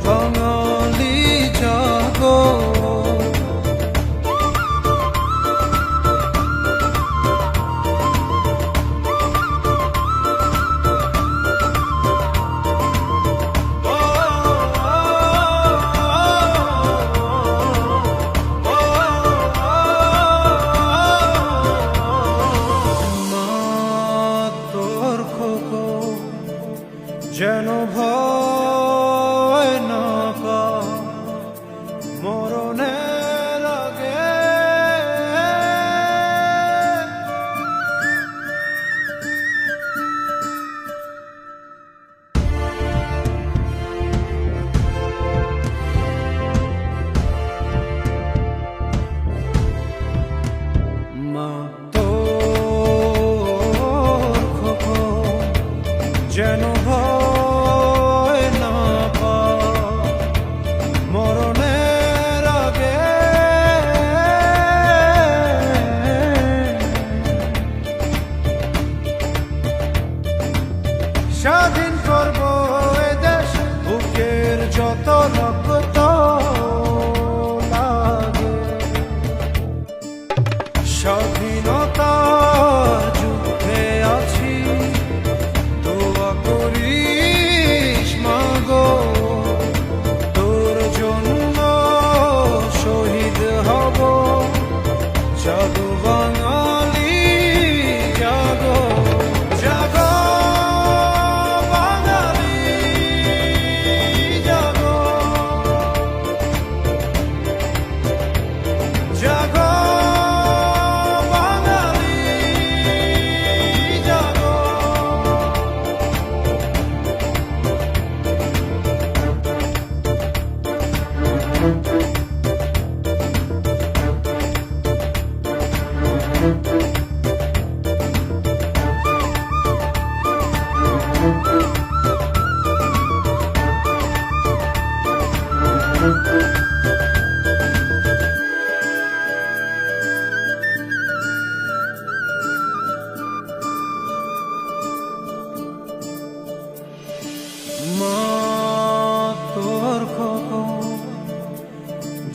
from যেন ভয়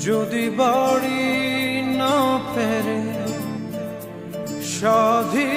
যদি বাড়ি না পেরে সাধি